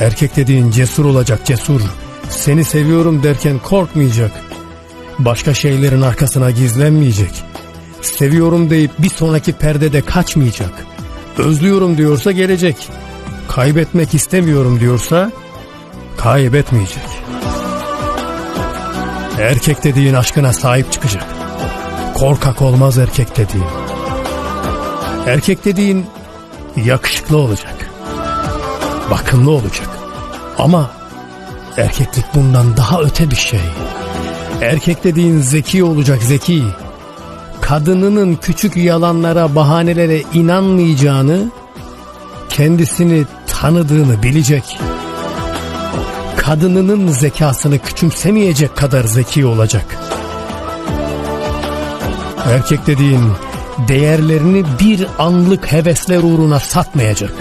Erkek dediğin cesur olacak cesur. Seni seviyorum derken korkmayacak. Başka şeylerin arkasına gizlenmeyecek. Seviyorum deyip bir sonraki perdede kaçmayacak. Özlüyorum diyorsa gelecek. Kaybetmek istemiyorum diyorsa kaybetmeyecek. Erkek dediğin aşkına sahip çıkacak. Korkak olmaz erkek dediğin. Erkek dediğin yakışıklı olacak. Bakımlı olacak. Ama erkeklik bundan daha öte bir şey. Erkek dediğin zeki olacak zeki. Kadınının küçük yalanlara, bahanelere inanmayacağını, kendisini tanıdığını bilecek. Kadınının zekasını küçümsemeyecek kadar zeki olacak. Erkek dediğin değerlerini bir anlık hevesler uğruna satmayacak.